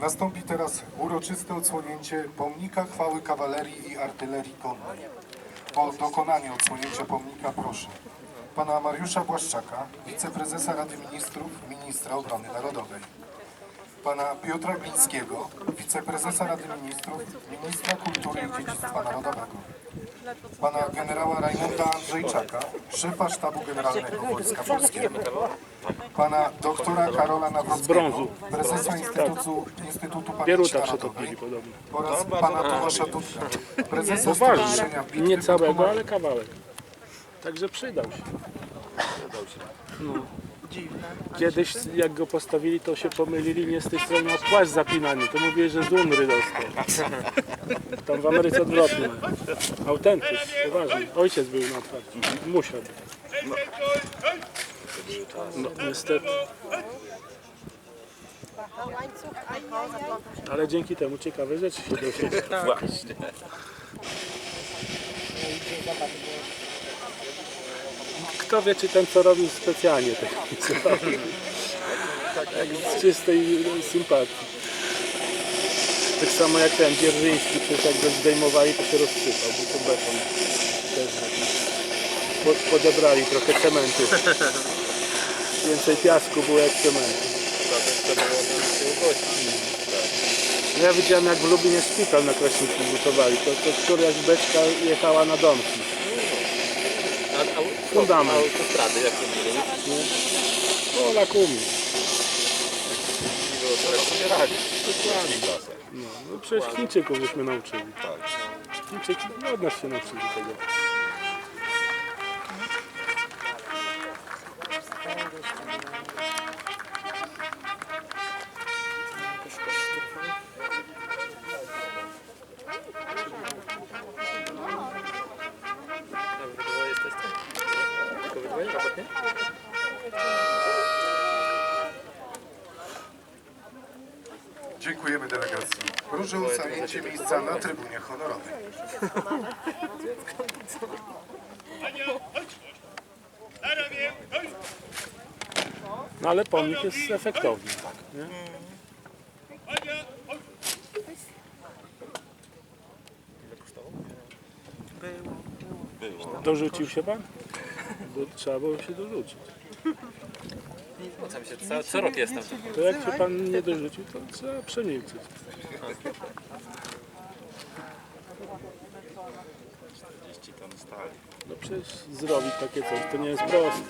Nastąpi teraz uroczyste odsłonięcie pomnika chwały kawalerii i artylerii konnej. O dokonanie odsłonięcia pomnika proszę pana Mariusza Błaszczaka, wiceprezesa Rady Ministrów, ministra obrony narodowej. Pana Piotra Glińskiego, wiceprezesa Rady Ministrów, ministra kultury i dziedzictwa narodowego. Pana generała Rajmunda Andrzejczaka, szefa sztabu generalnego Wojska Polskiego. Pana doktora Karola Nawrockiego, brązu. prezesa Instytutu, Instytutu Pamięci Bieruta Narodowej przetopili podobno. oraz pana Tomasza Dudka, prezesa Poważnie. Stowarzyszenia Bitwy Nie pod całego, Komarem. ale kawałek. Także przydał się. No. Kiedyś jak go postawili, to się pomylili nie z tej strony na płaszcz zapinany. To mówili, że z Unry dostał. Tam w Ameryce odwrotnie. Autentyk, poważnie. Ojciec był na otwarciu. Musiał być. No, niestety. Ale dzięki temu ciekawe rzeczy się dowiedział. Właśnie. Kto wie, czy ten co robił specjalnie tego. Tak z czystej sympatii. Tak samo jak ten Dzierżyński, przecież jak go zdejmowali, to się rozsypał, bo to beton też po- podebrali trochę cementu. Więcej piasku było jak cementu. Ja widziałem jak w Lublinie szpital na Kraśnicy budowali, to, to któraś beczka jechała na domki. A, a, Fundament. autostrady jakie były? No, na kumi. No, no przecież Chińczyków żeśmy nauczyli. Chińczyki no, od nas się nauczyli tego. Dziękujemy delegacji. Proszę o zajęcie miejsca na trybunie honorowej. No ale pomnik jest efektowny. Tak, nie? Dorzucił się pan? Bo trzeba było się dorzucić. Tam się, co, co rok jestem. To jak się pan nie dorzucił, to trzeba przemilczyć. No przecież zrobić takie coś to nie jest proste.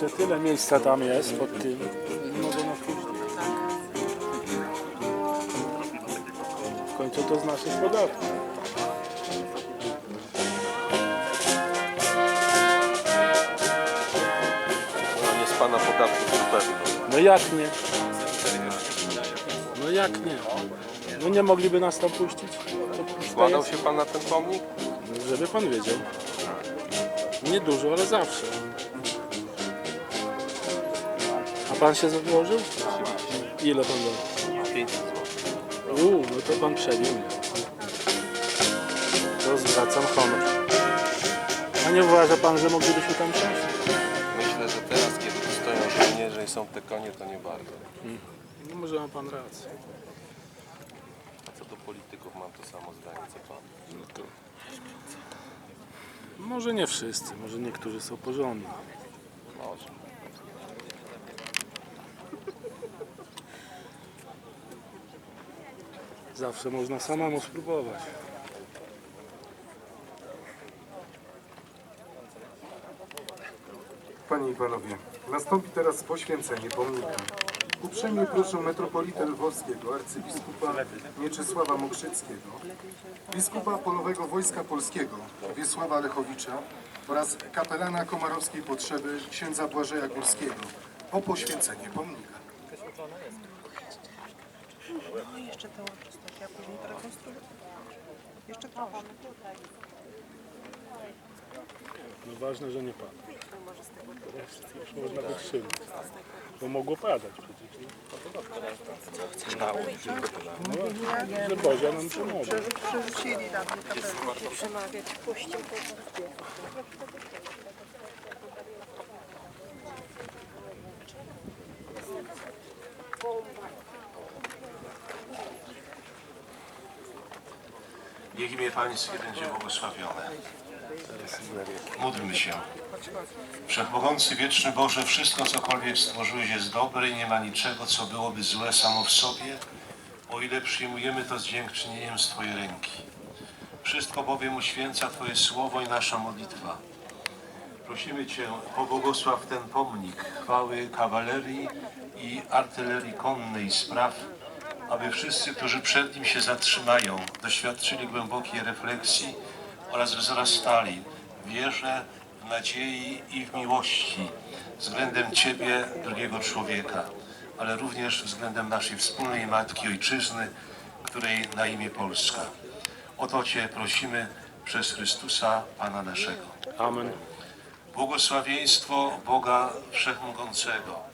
Kurczę, tyle miejsca tam jest pod tym. Nas puścić. W końcu to z naszych podatków. No nie z pana podatków na pewno. No jak nie? No jak nie? No nie mogliby nas tam puścić? To Składał jest? się pan na ten pomnik? Żeby pan wiedział. Nie dużo, ale zawsze. A pan się założył? Ile pan dał? 500 zł. Uuu, no to pan przebił mnie. To zwracam honor. A nie uważa pan, że moglibyśmy tam siąść? Myślę, że teraz, kiedy tu stoją żołnierze i są te konie, to nie bardzo. No może ma pan rację. A co do polityków, mam to samo zdanie, co pan. No to... Może nie wszyscy, może niektórzy są porządni. Może. Zawsze można samemu spróbować. Panie i Panowie, nastąpi teraz poświęcenie pomnika. Uprzejmie proszę metropolitę lwowskiego, arcybiskupa Mieczysława Mokrzyckiego, biskupa Polowego Wojska Polskiego Wiesława Lechowicza oraz kapelana Komarowskiej Potrzeby księdza Błażeja Górskiego o poświęcenie pomnika. No i jeszcze te uroczystości, a później rekonstrukcja. Jeszcze trochę. No ważne, że nie pada. Teraz już można wytrzymać. Bo mogło padać przecież. Nie? No, że Bozia nam pomogła. Przerzucili tam kapelę. przemawiać puścił Niech imię Pańskie będzie błogosławione. Módlmy się. Wszechmogący, wieczny Boże, wszystko cokolwiek stworzyłeś jest dobre i nie ma niczego, co byłoby złe samo w sobie, o ile przyjmujemy to z dziękczynieniem z Twojej ręki. Wszystko bowiem uświęca Twoje słowo i nasza modlitwa. Prosimy Cię, pobłogosław ten pomnik chwały kawalerii i artylerii konnej spraw, aby wszyscy, którzy przed nim się zatrzymają, doświadczyli głębokiej refleksji oraz wzrastali w wierze, w nadziei i w miłości względem Ciebie, drugiego człowieka, ale również względem naszej wspólnej Matki Ojczyzny, której na imię Polska. O to Cię prosimy przez Chrystusa, Pana naszego. Amen. Błogosławieństwo Boga Wszechmogącego,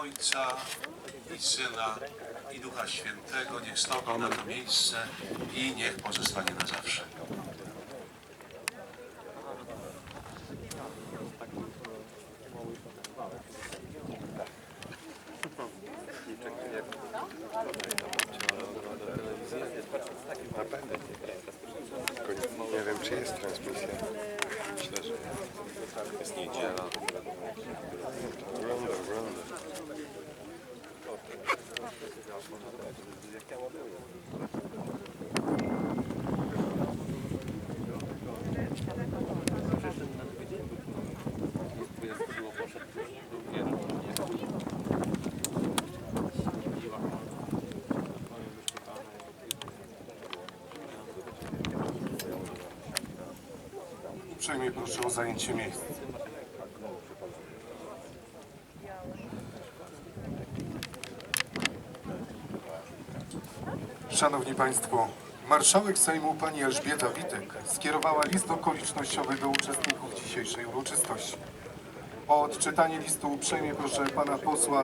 Ojca i Syna i Ducha Świętego niech stąpi na to miejsce i niech pozostanie na zawsze. Nie wiem, czy jest transmisja. Myślę, że jest niedziela. Uprzejmie proszę o zajęcie miejsc. Szanowni Państwo, marszałek Sejmu pani Elżbieta Witek skierowała list okolicznościowy do uczestników dzisiejszej uroczystości. O odczytanie listu uprzejmie proszę pana posła